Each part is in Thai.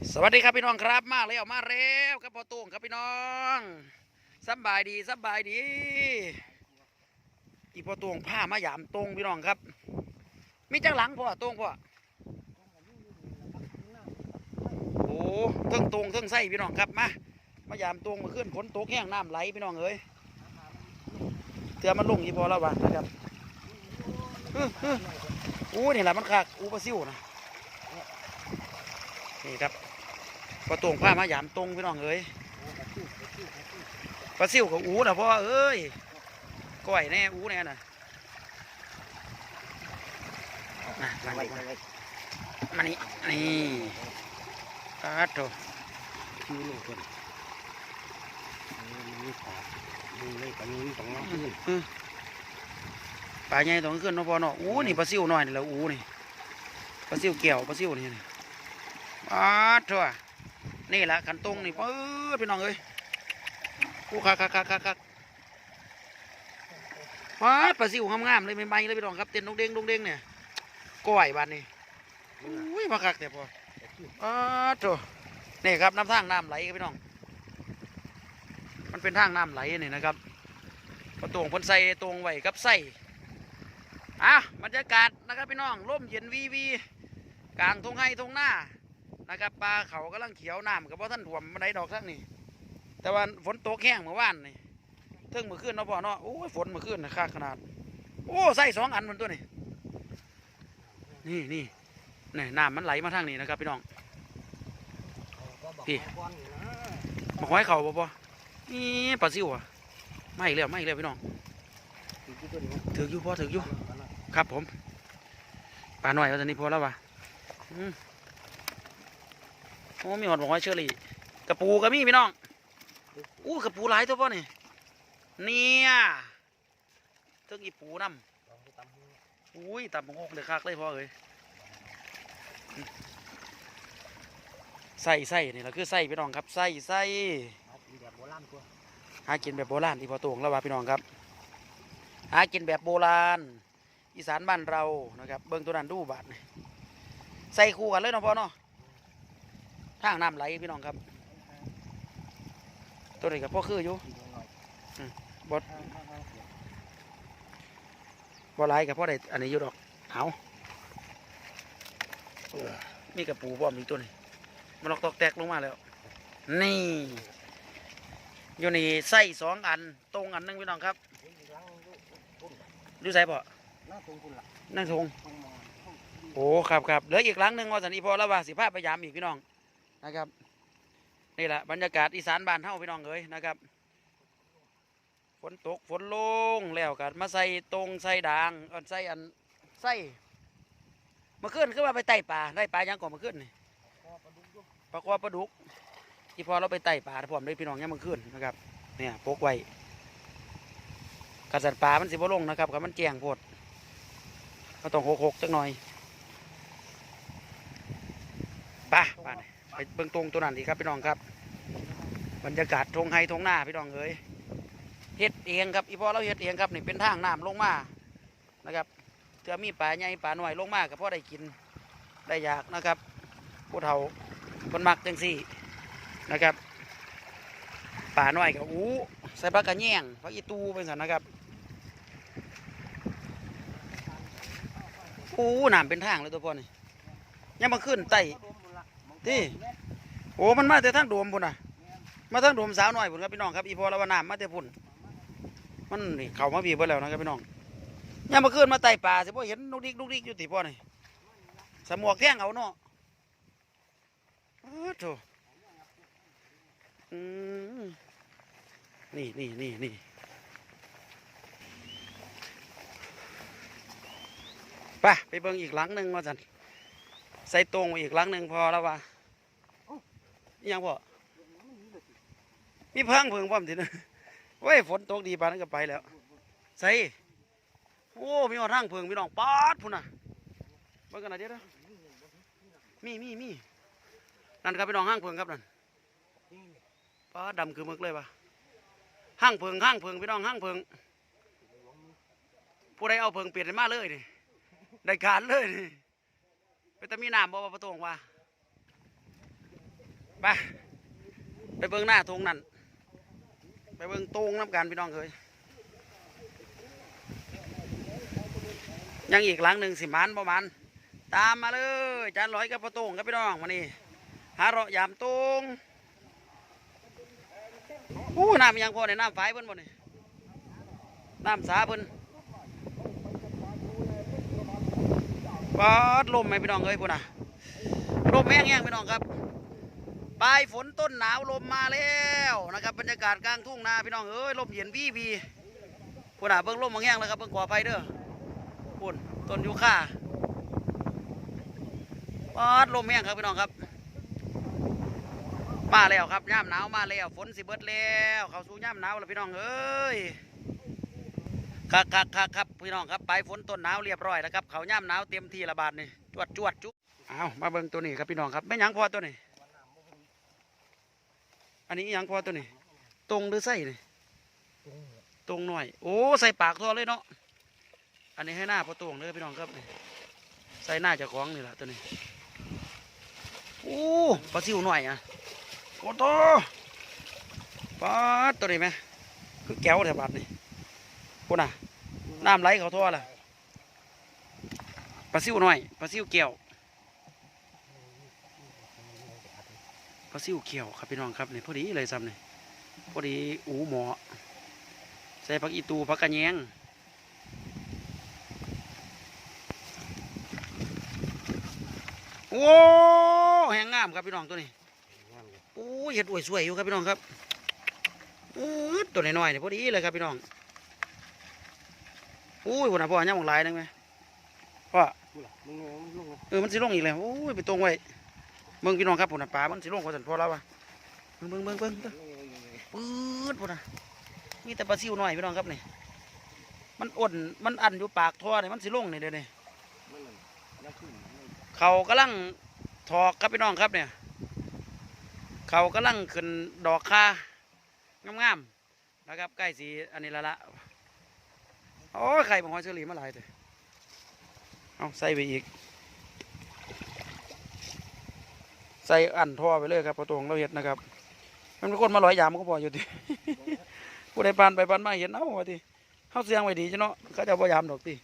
สวัสดีครับพี่น้องครับมาแล้วมาแล้วครับพ่อตุ้งครับพี่น้องสบายดีสบายดี อีพ่อตุ้งผ้ามายามตรงพี่น้องครับ มีจังหลังพ่อตรงพ่อโอ้เทิงตรงเทิงไส้พี่น้องครับมามายามตรงมาขึ้นฝนตกแห้งน้ำไหลพี่น้องเอ้ยเตือมันลงอีพอแล้ววะนะครับอู้นี่แหละมันคักอู้ปลาซิวนะ นี่ครับพอตรงผ้ามายามตรงพี่น้องเอ้ยปลาซิวกับอูนะพ่อเอ้ยก้อยแน่อูแน่น่ะน่ะมานี่มานี่นี่อาโตคิวลงคนมันมีปากดูเลยกันนี้ต้องน้ำขึ้นอืมปลาใหญ่ต้องขึ้นเนาะพ่อเนาะอูนี่ปลาซิวน้อยนี่แหละอูนี่ปลาซิวเกี่ยวปลาซิวนี่นี่ อาโตนี่แหละขันตรงนี่ปื๊ดพี่น้องเอ้ยกูคักคักคักคักคักว้าปลาซิวงามๆเลยใหม่ๆเลยพี่น้องครับเต้นดงเด้งดงเด้งเนี่ยก้อยบานนี่อุ้ยมาคักแต่พออ้าโถนี่ครับน้ำทางน้ำไหลครับพี่น้อง มันเป็นทางน้ำไหลนี่นะครับประตวงพ้นใส่ตรงไหวกับใส่อะบรรยากาศนะครับพี่น้องร่มเย็นวีวี กลางทงไห้ทงหน้า นะครับปลาเขากำลังเขียวน้ำกับพ่ท่านถ่วมบันได้ดอกทั้งนี่แต่ว่าฝนตกแห้งเมื่อวานนี่เทิงมือขึ้นเนาะพ่อเนาะโอ้ยฝนมือขึ้นนะค่าขนาด โอ้ใส่สองอันมันตัวนี่นี่นี่นี่น้ำมันไหลมาทางนี้นะครับพี่น้องพี่มาห้อยเข่าบ่พ่อนี่ปลาซิวอะไม่อีกแล้วไม่อีกแล้วพี่น้องถืออยู่พ่อถืออยู่ครับผมปลาหน่อยว่าตอนนี้พอแล้ววะอืม โอ้มีหอดบอกห้อเชอรี่กระปูก็มีพี่น้องอู้กระปูหลายตัวพ่อนี่เนี่ยเทิงอีปูน้ำอุ้ยตำบักหกเลยคักเลยพ่อเอ้ยใส่ใส่นี่แหละคือใส่พี่น้องครับใส่ใส่หากินแบบโบราณที่พอตวงแล้วว่าพี่น้องครับ หากินแบบโบราณ อีสานบ้านเรานะครับ เบิ้งตัวนั้นดูบาทใส่คู่กันเลยเนาะพ่อเนาะ ทางน้ำไหลพี่น้องครับ ตัวนี้กับพ่อคืออยู่บดบ่หลายกับพ่อได้อันนี้อยู่ดอกเอามีกระปูพร้อมอีกตัวนี้มันลอกตอกแตกลงมาแล้ว นี่ อยู่นี่ไส้สองอัน ตรงอันหนึงพี่น้องครับดูใส่พอหน้าตรงคุณล่ะนั่งทงตรงมองโอ้ครับครับเหลืออีกหลังหนึ่งว่าสันอีพอแล้วว่าสิพาพยายามอีกพี่น้อง นะครับ นี่แหละบรรยากาศอีสานบ้านเฮาพี่น้องเอ้ยนะครับฝนตกฝนลงแล้วกันมาใส่ตรงใส่ด่างอันใส่อันใส่มื่อคืนคือว่าไปไต่ป่าได้ปลายังก่อนมื่อคืนนี่ปลาคอปลาดุกที่พอเราไปไต่ป่าพร้อมด้วยพี่น้องยังมื่อคืนนะครับ เนี่ยพกไว้กระสันป่ามันสิบ่ลงนะครับกับมันแจงโพดก็ต้องหกหกๆจักหน่อยไป่ะไป ไปเบิ่งตรงตัวนั้นดีครับพี่น้องครับ บรรยากาศทงไฮทงหน้าพี่น้องเอ้ยเฮ็ดเองครับอีพอเราเฮ็ดเองครับนี่เป็นทางน้ำลงมานะครับเถื่อมีปลาใหญ่ปลาหน่อยลงมาก็พอได้กินได้อยากนะครับผู้เฒ่าคนมักจังสี่นะครับปลาหน่อยกับอู้ใส่ปลากระแยงปลาอีตูเป็นสันนะครับอู้น้ำเป็นทางเลยตัวพ่อนี่ยังมาขึ้นไต่ ที่โอ้มันมาแต่ทางโดมพุ่นน่ะ มาทางโดมสาวหน่อยพุ่นครับพี่น้องครับอีพอละว่าน้ำมาแต่พุ่นมันนี่เขามาบีบไปแล้วนะครับพี่น้องยามมาขึ้นมาไต่ป่าสิพ่อเห็นลูกดิกลูกดิกอยู่ติพ่อนี่สมวกแท่งเอาเนาะโอ้โถอืมนี่นี่นี่นี่ไปไปเบิ่งอีกหลังหนึ่งว่าสันใส่ตรงอีกหลังหนึ่งพอแล้วว่า หยังพ่อมีพังเพิงพร้อมทีนึงเว้ยฝนตกดีปานนั้นก็ไปแล้วใส่โอ้มีหอดทางเพิงพี่น้องปาดพุ่นน่ะเบิ่งกันหน่อยเดี๋ยวเด้อมีมีมีนั่นครับพี่น้องห้างเพิงครับนั่นปาดดำคือมึกเลยปะห้างเพิงห้างเพิงพี่น้องห้างเพิงผู้ใดเอาเพิงเปลี่ยนมาเลยนี่ได้การเลยนี่ไปแต่มีน้ำบ่ประตูว่า ไปไปเบิ่งหน้าทงนั่นไปเบิ่งตรงน้ำกันพี่น้องเคยยังอีกหลังหนึ่งสิมันประมาณตามมาเลยจานร้อยกับพ่อโตงครับพี่น้องมานี่หาเราะยามตรงอู้น้ำยังพอในน้ำไฟเพิ่นบ่นี่น้ำสาเพิ่นปอดลมไหมพี่น้องเอ้ยพุ่นน่ะลมแห้งๆพี่น้องครับ ปลายฝนต้นหนาวลมมาแล้วนะครับบรรยากาศกลางทุ่งนาพี่น้องเอ้ยลมเย็นวีวีพุ่นอะเบิ่งลมบางแห้งแล้วครับเบิ่งก่อไฟเด้อพุ่นต้นยูคาปอดลมแห้งครับพี่น้องครับ มาแล้วครับย่ามหนาวมาแล้วฝนสิเบิดแล้วเขาสู่ย่ามหนาวแล้วพี่น้องเอ้ยครับครับครับครับพี่น้องครับปลายฝนต้นหนาวเรียบร้อยแล้วครับเขาย่ามหนาวเต็มที่ระบาดนี่จวดจวดจุ๊เอามาเบิ่งตัวนี้ครับพี่น้องครับไม่ยั้งพอตัวนี้ อันนี้อิหยังพอตัวนี้ ตรงหรือไส้นี่ตรงเนี่ยตรงหน่อย โอ้ใส่ปากทอเลยเนาะ อันนี้ให้หน้าพอตรงเลยพี่น้องครับนี่ใส่หน้าเจะคล้าของนี่แหละตัวนี้ โอ้ปลาซิวหน่อยอะโอ้โตปลาดตัวนี้ไหมคือแก้วแถวบาดนี่พูดน่ะน้ำไหลเขาท่อล่ะปลาซิวหน่อยปลาซิวแก้ว ปลาซิวเขียวครับพี่น้องครับนี่พอดีเลยซ้ำนี่พอดีอูหมอใส่ผักอีตูผักกระแยงโอ้แหงงามครับพี่น้องตัวนี้งามเลยโอ้ยเห็ดอวยสวยอยู่ครับพี่น้องครับอืดตัวน้อยๆนี่พอดีเลยครับพี่น้องโอ้ยวันน่ะพ่อยังมองลายนึงไหมพ่อดูล่ะมึงลงมึงลงเออมันสิลงอีกแล้วโอ้ยไปตรงไว้ เบิ่งพี่น้องครับผมนะปลามันสิลงกว่าสันพอแล้ววะเบิ่งเบิ่งเบิ่งเบิ่งปื๊ดพุ่นะมีแต่ปลาซิวหน้อยพี่น้องครับนี่มันอ่อนมันอันอยู่ปากท่อนี่มันสิลงนี่เดี๋ยวนี้เขากำลังถอกครับพี่น้องครับเนี่ย เขากำลังขึ้นดอกคางามๆนะครับใกล้สีอันนี้ละละโอ้ไข่บางหอยเชอรี่มาหลายเลยเอาใส่ไปอีก ใส่อันท่อไปเลยครับประตูของเราเห็ดนะครับ มันเป็นคนมาลอยยามมันก็พออยู่ดีผู้ใดปานไปปานมาเห็นเอ้าว่าทีเขาเสียงไว้ดีจ้ะเนาะเขาจะพยายามดอกตี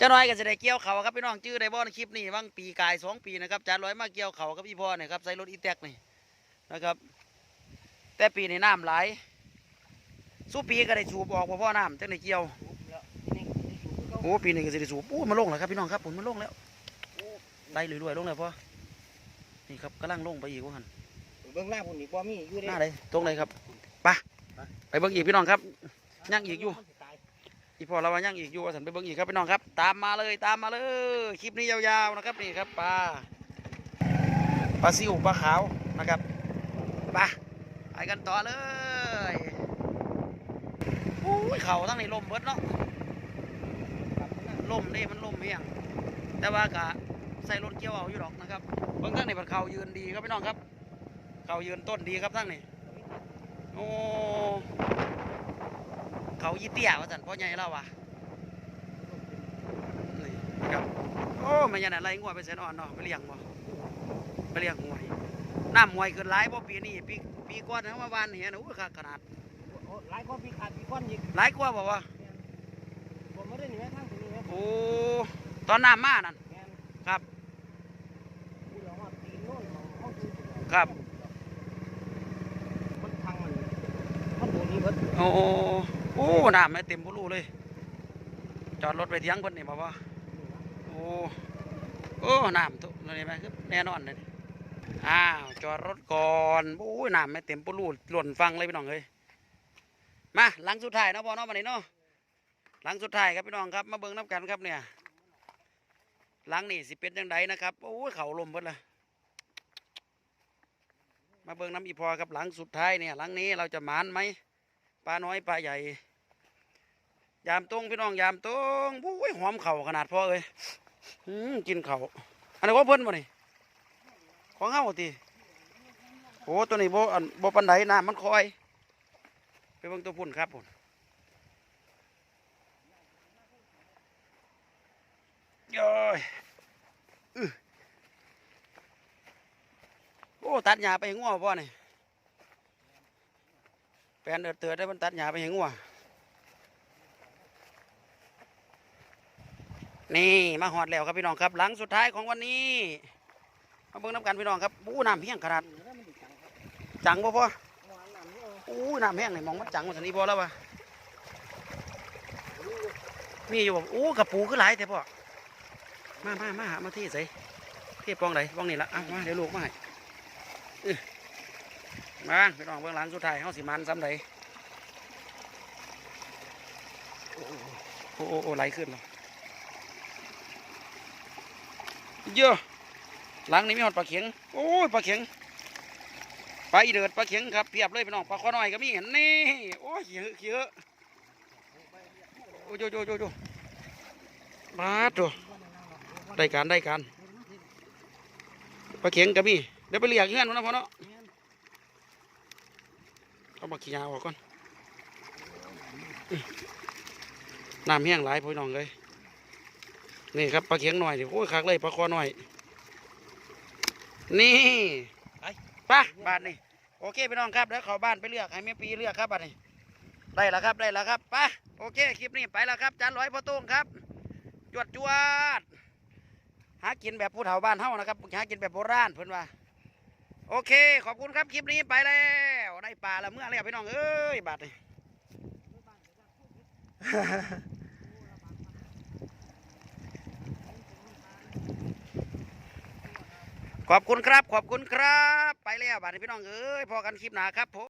จ้าน้อยก็จะได้เกี่ยวเขาครับพี่น้องจื้อได้บ่ในคลิปนี้ว่างปีกายสองปีนะครับจานร้อยมาเกี่ยวเขากับพี่พ่อเนี่ยครับใส่รถอีแตกนี่นะครับ แต่ปีนี้น้ำไหลายสู้ปีก็ได้สูบออกบ่พ่อน้ำจังได้เกี่ยวโอ้ปีนี้ก็จะได้สูบโอ้มันลงแล้วครับพี่น้องครับผมมันลงแล้ว ไล่รวยๆลงแล้วพ่อนี่ครับกำลังลงไปอีกว่าหันเบื้องหน้าพุ่นอีกบ่มีอยู่หเด้น้าเลยตรงเลยครับไปไปเบิ่งอีกพี่น้องครับยังอีกอยู่อีพอเราว่ายังอีกอยู่ว่าสันไปเบิ่งอีกครับพี่น้องครับ ตามมาเลยตามมาเลยคลิปนี้ยาวๆนะครับนี่ครับปลาปลาซิวปลาขาวนะครับไปไปกันต่อเลยโอ้ยเขาทั้งนี้ลมเบิดเนาะลมนี่มันลมเฮียงแต่ว่ากะ ใส่รถเกี่ยวเอาอยู่ดอกนะครับเบิ่งทั้งนี้มันเขายืนดีครับพี่น้องครับ เขายืนต้นดีครับทั้งนี้โอ้เขายี่เตี้ยว่าสันพ่อใหญ่เราว่ะนี่นะครับโอ้ไม่ยันอะไรงัวไปเส้นอ่อนเนาะไปเลี้ยงบ่ไปเลี้ยงงวยน้ำงวยขึ้นหลายบ่ปีนี้ปีปีก่อนนะว่าวานเห็นโอ้ยคักขนาดหลายคนพี่ขาดพี่ก้อนอีกหลายกว่าบ่วะผมไม่ได้หนีแม่ทางตรงนี้แม่โอ้ตอนน้ำมานั่นแม่น ครับกูเหลือว่าตีนโน่นของเขาคือครับ มันทางมันมันโดนนี้เบิดโอ้โอ้น้ำไม่เต็มผู้รูเลย จอดรถไปเที่ยงคนนี่บ่วะโอ้โอ้น้ำตุนี่ไหมคือแน่นอนเลยนี่อ้าวจอดรถก่อนโอ้ยน้ำไม่เต็มผู้รูหล่นฟังเลยพี่น้องเอ้ยมาหลังสุดท้ายเนาะพ่อเนาะวันนี้เนาะหลังสุดท้ายครับพี่น้องครับมาเบิ่งน้ำกันครับเนี่ย หลังนี่สิเป็นยังไงนะครับโอ้ยเขาลมเบิดละมาเบิ่งน้ำอีพอครับหลังสุดท้ายเนี่ยหลังนี้เราจะหมานไหมปลาน้อยปลาใหญ่ ยามตรงพี่น้องยามตรงโอ้ยหอมเข่าขนาดพ่อเอ้ยอืมกินเข่าอันนี้ว่าเพิ่นบ่นี่ของเฮาติโอ้ตัวนี้โบ่อันบ่ปันไดน้ำมันคอย ไปเบิ่งตัวพุ่นครับพุ่น โอ้ยอื้ออ้ตัดหญ้าไปงัวบ่นี่แปนเดือดเตือดได้มันตัดหญ้าไปให้งัวนี่มาหอดแล้วครับพี่น้องครับหลังสุดท้ายของวันนี้มาเบิ่งน้ำกันพี่น้องครับบู้น้ำเพียงขนาดแล้วมันจังครับจังบ่พอหวานน้ำนี่เออู้น้ำแห้งนี่มองมันจังมันสันนี้พอแล้ววะมีอยู่บ่อู้กระปูคือหลายแต่พ่อ มามามาหามาที่ใส่ที่ปองไหนปองนี่ละอะมาเดี๋ยวลูกมาให้มาพี่น้องเบื้องหลังสุดท้ายเฮาสิมันซ้ำใดโอ้โอ้โหโอ้ไหลขึ้นแล้วเยอะหลังนี้มีหอดปลาเข็งโอ้ยปลาเข็งปลาอีเดือดปลาเข็งครับเพียบเลยพี่น้องปลาข้อน้อยก็มีเห็นนี่โอ้ยเยอะเยอะโอ้ยโยโยโยโยมาตัว ได้การได้การปลาเข็งก็มีเดี๋ยวไปเรียกเงื่อนมันนะพ่อเนาะเอามาขี้ยาออกก่อนอื้อน้ำแห้งหลายพี่น้องเลยนี่ครับปลาเข็งหน่อยดิโอ้ยคักเลยปลาคอน้อย นี่ไปไป้าบาทนี่โอเคพี่น้องครับเดี๋ยวเข้าบ้านไปเลือกให้แม่ปีเลือกครับบัดนี้ได้แล้วครับได้แล้วครับไปโอเคคลิปนี้ไปแล้วครับจานร้อยพ่อตุ้งครับ จวดจวด หากินแบบผู้เฒ่าบ้านเฮานะครับหากินแบบโบราณเพิ่นว่า โอเค ขอบคุณครับคลิปนี้ไปแล้วได้ปลาละเมื่อแล้วพี่น้องเอ้ยบาดนี้ขอบคุณครับ ขอบคุณครับ ไปแล้วบาดพี่น้องเอ้ยพอกันคลิปหนาครับผม